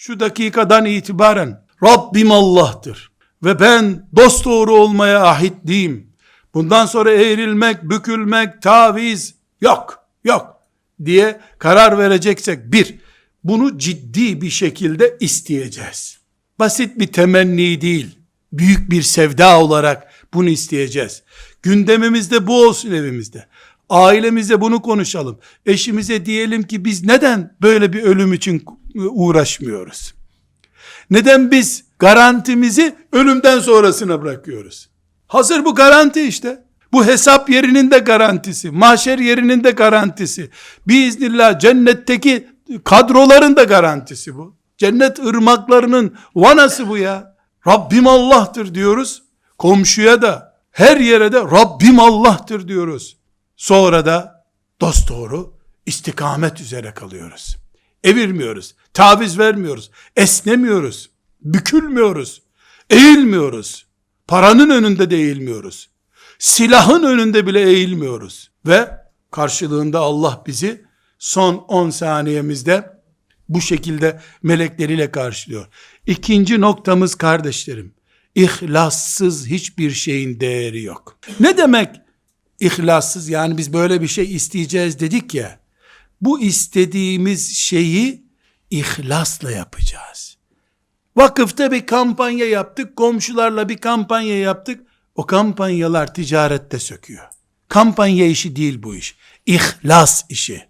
şu dakikadan itibaren Rabbim Allah'tır. Ve ben dost doğru olmaya ahitliyim. Bundan sonra eğrilmek, bükülmek, taviz yok, yok diye karar vereceksek bir, bunu ciddi bir şekilde isteyeceğiz. Basit bir temenni değil, büyük bir sevda olarak bunu isteyeceğiz. Gündemimizde bu olsun evimizde. Ailemizde bunu konuşalım. Eşimize diyelim ki biz neden böyle bir ölüm için uğraşmıyoruz? Neden biz garantimizi ölümden sonrasına bırakıyoruz? Hazır bu garanti işte. Bu hesap yerinin de garantisi, mahşer yerinin de garantisi. Biiznillah cennetteki kadroların da garantisi bu. Cennet ırmaklarının vanası bu ya. Rabbim Allah'tır diyoruz. Komşuya da her yere de Rabbim Allah'tır diyoruz. Sonra da dosdoğru istikamet üzere kalıyoruz. Evirmiyoruz, taviz vermiyoruz, esnemiyoruz, bükülmüyoruz, eğilmiyoruz. Paranın önünde de eğilmiyoruz. Silahın önünde bile eğilmiyoruz. Ve karşılığında Allah bizi son 10 saniyemizde bu şekilde melekleriyle karşılıyor. İkinci noktamız kardeşlerim, ihlassız hiçbir şeyin değeri yok. Ne demek ihlassız? Yani biz böyle bir şey isteyeceğiz dedik ya, bu istediğimiz şeyi ihlasla yapacağız. Vakıfta bir kampanya yaptık, komşularla bir kampanya yaptık. O kampanyalar ticarette söküyor. Kampanya işi değil bu iş. İhlas işi.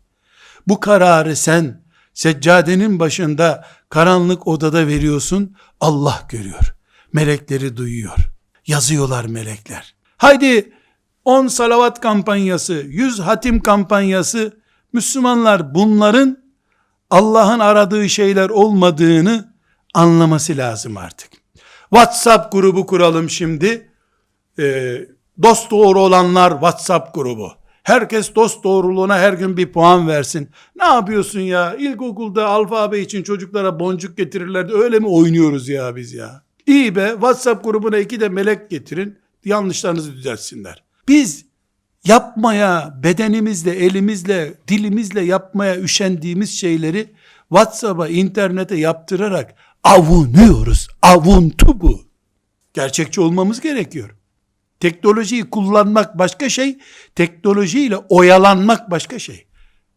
Bu kararı sen seccadenin başında karanlık odada veriyorsun. Allah görüyor. Melekleri duyuyor. Yazıyorlar melekler. Haydi 10 salavat kampanyası, 100 hatim kampanyası Müslümanlar bunların Allah'ın aradığı şeyler olmadığını anlaması lazım artık. WhatsApp grubu kuralım şimdi. Ee, dost doğru olanlar WhatsApp grubu. Herkes dost doğruluğuna her gün bir puan versin. Ne yapıyorsun ya? İlkokulda alfabe için çocuklara boncuk getirirlerdi. Öyle mi oynuyoruz ya biz ya? İyi be WhatsApp grubuna iki de melek getirin. Yanlışlarınızı düzeltsinler. Biz yapmaya bedenimizle, elimizle, dilimizle yapmaya üşendiğimiz şeyleri WhatsApp'a, internete yaptırarak avunuyoruz. Avuntu bu. Gerçekçi olmamız gerekiyor. Teknolojiyi kullanmak başka şey, teknolojiyle oyalanmak başka şey.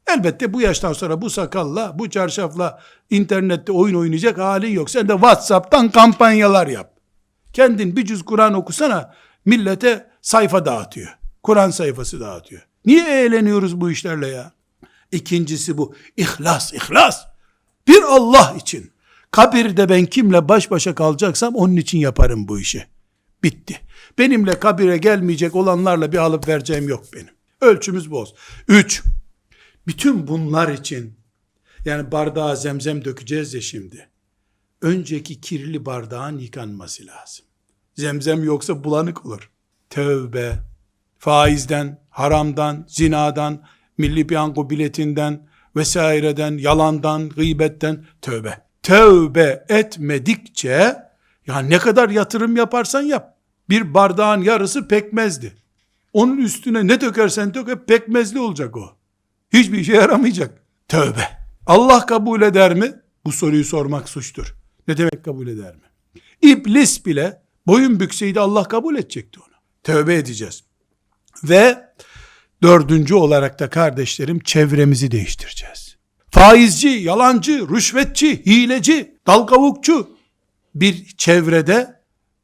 Elbette bu yaştan sonra bu sakalla, bu çarşafla internette oyun oynayacak halin yok. Sen de WhatsApp'tan kampanyalar yap. Kendin bir cüz Kur'an okusana, millete sayfa dağıtıyor. Kur'an sayfası dağıtıyor. Niye eğleniyoruz bu işlerle ya? İkincisi bu. İhlas, ihlas. Bir Allah için. Kabirde ben kimle baş başa kalacaksam onun için yaparım bu işi. Bitti. Benimle kabire gelmeyecek olanlarla bir alıp vereceğim yok benim. Ölçümüz olsun. Üç. Bütün bunlar için yani bardağa zemzem dökeceğiz ya şimdi. Önceki kirli bardağın yıkanması lazım. Zemzem yoksa bulanık olur. Tövbe. Faizden, haramdan, zinadan, milli piyango biletinden vesaireden, yalandan, gıybetten tövbe. Tövbe etmedikçe ya ne kadar yatırım yaparsan yap. Bir bardağın yarısı pekmezdi. Onun üstüne ne dökersen dök hep pekmezli olacak o. Hiçbir işe yaramayacak. Tövbe. Allah kabul eder mi? Bu soruyu sormak suçtur. Ne demek kabul eder mi? İblis bile boyun bükseydi Allah kabul edecekti onu. Tövbe edeceğiz. Ve dördüncü olarak da kardeşlerim çevremizi değiştireceğiz. Faizci, yalancı, rüşvetçi, hileci, dalgavukçu bir çevrede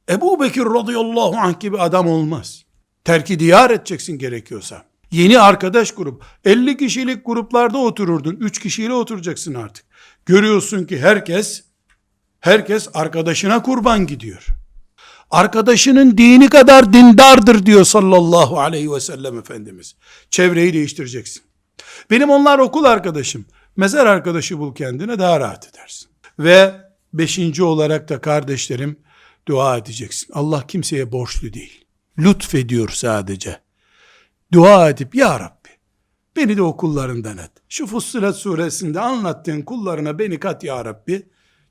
Ebu Bekir radıyallahu anh gibi adam olmaz. Terki diyar edeceksin gerekiyorsa. Yeni arkadaş grup. 50 kişilik gruplarda otururdun. 3 kişiyle oturacaksın artık. Görüyorsun ki herkes herkes arkadaşına kurban gidiyor. Arkadaşının dini kadar dindardır diyor sallallahu aleyhi ve sellem Efendimiz. Çevreyi değiştireceksin. Benim onlar okul arkadaşım. Mezar arkadaşı bul kendine daha rahat edersin. Ve beşinci olarak da kardeşlerim dua edeceksin. Allah kimseye borçlu değil. Lütfediyor sadece. Dua edip ya Rabbi beni de okullarından et. Şu Fussilet suresinde anlattığın kullarına beni kat ya Rabbi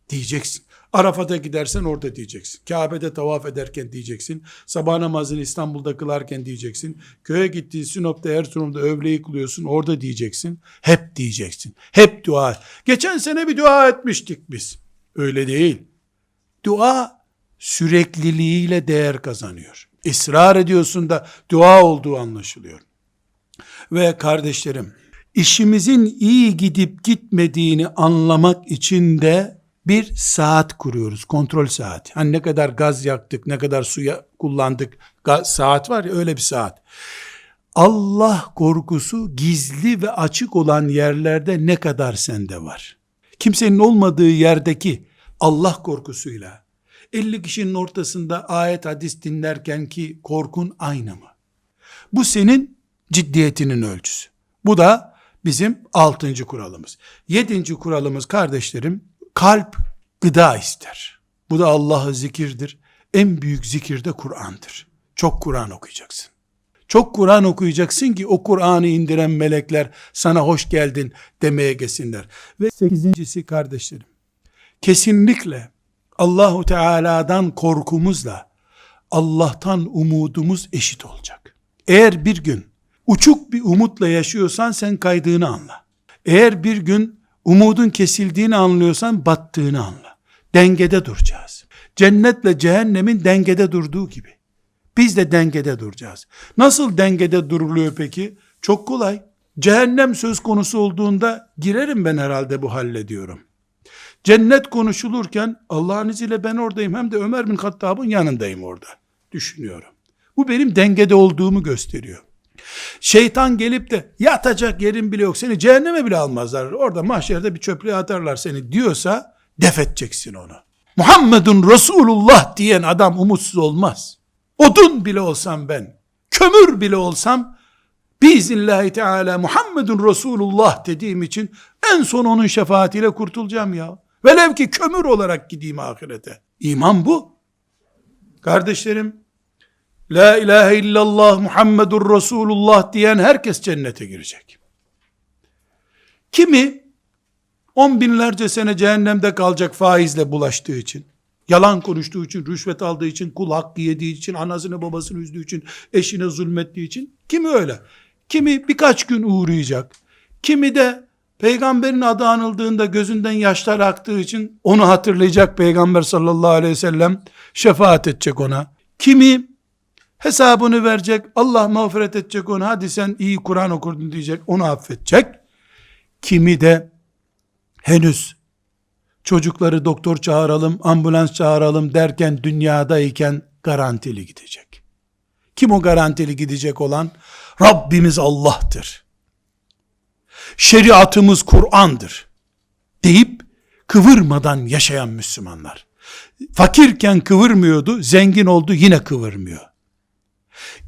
diyeceksin. Arafat'a gidersen orada diyeceksin. Kabe'de tavaf ederken diyeceksin. Sabah namazını İstanbul'da kılarken diyeceksin. Köye gittiğin Sinop'ta Erzurum'da övleyi kılıyorsun orada diyeceksin. Hep diyeceksin. Hep dua. Geçen sene bir dua etmiştik biz. Öyle değil. Dua sürekliliğiyle değer kazanıyor. Israr ediyorsun da dua olduğu anlaşılıyor. Ve kardeşlerim, işimizin iyi gidip gitmediğini anlamak için de bir saat kuruyoruz. Kontrol saati. Hani ne kadar gaz yaktık, ne kadar suya kullandık. Ga- saat var ya öyle bir saat. Allah korkusu gizli ve açık olan yerlerde ne kadar sende var? Kimsenin olmadığı yerdeki Allah korkusuyla 50 kişinin ortasında ayet hadis dinlerken ki korkun aynı mı? Bu senin ciddiyetinin ölçüsü. Bu da bizim altıncı kuralımız. Yedinci kuralımız kardeşlerim, kalp gıda ister. Bu da Allah'ı zikirdir. En büyük zikir de Kur'an'dır. Çok Kur'an okuyacaksın. Çok Kur'an okuyacaksın ki o Kur'an'ı indiren melekler sana hoş geldin demeye gelsinler. Ve sekizincisi kardeşlerim, kesinlikle Allahu Teala'dan korkumuzla Allah'tan umudumuz eşit olacak. Eğer bir gün uçuk bir umutla yaşıyorsan sen kaydığını anla. Eğer bir gün umudun kesildiğini anlıyorsan battığını anla. Dengede duracağız. Cennetle cehennemin dengede durduğu gibi. Biz de dengede duracağız. Nasıl dengede duruluyor peki? Çok kolay. Cehennem söz konusu olduğunda girerim ben herhalde bu hallediyorum. Cennet konuşulurken Allah'ın izniyle ben oradayım hem de Ömer bin Hattab'ın yanındayım orada. Düşünüyorum. Bu benim dengede olduğumu gösteriyor. Şeytan gelip de yatacak yerin bile yok seni cehenneme bile almazlar. Orada mahşerde bir çöplüğe atarlar seni diyorsa def edeceksin onu. Muhammedun Resulullah diyen adam umutsuz olmaz. Odun bile olsam ben, kömür bile olsam biiznillahü teala Muhammedun Resulullah dediğim için en son onun şefaatiyle kurtulacağım ya. Velev ki kömür olarak gideyim ahirete. İman bu. Kardeşlerim, La ilahe illallah Muhammedur Resulullah diyen herkes cennete girecek. Kimi on binlerce sene cehennemde kalacak faizle bulaştığı için, yalan konuştuğu için, rüşvet aldığı için, kul hakkı yediği için, anasını babasını üzdüğü için, eşine zulmettiği için, kimi öyle. Kimi birkaç gün uğrayacak. Kimi de peygamberin adı anıldığında gözünden yaşlar aktığı için onu hatırlayacak peygamber sallallahu aleyhi ve sellem şefaat edecek ona. Kimi hesabını verecek, Allah mağfiret edecek onu, hadi sen iyi Kur'an okurdun diyecek, onu affedecek. Kimi de henüz çocukları doktor çağıralım, ambulans çağıralım derken dünyadayken garantili gidecek. Kim o garantili gidecek olan? Rabbimiz Allah'tır. Şeriatımız Kur'an'dır. Deyip kıvırmadan yaşayan Müslümanlar. Fakirken kıvırmıyordu, zengin oldu yine kıvırmıyor.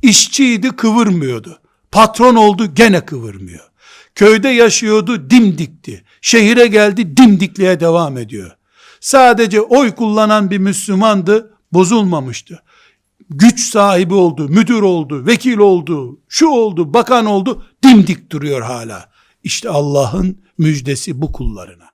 İşçiydi kıvırmıyordu. Patron oldu gene kıvırmıyor. Köyde yaşıyordu dimdikti. Şehire geldi dimdikliğe devam ediyor. Sadece oy kullanan bir Müslümandı bozulmamıştı. Güç sahibi oldu, müdür oldu, vekil oldu, şu oldu, bakan oldu, dimdik duruyor hala. İşte Allah'ın müjdesi bu kullarına.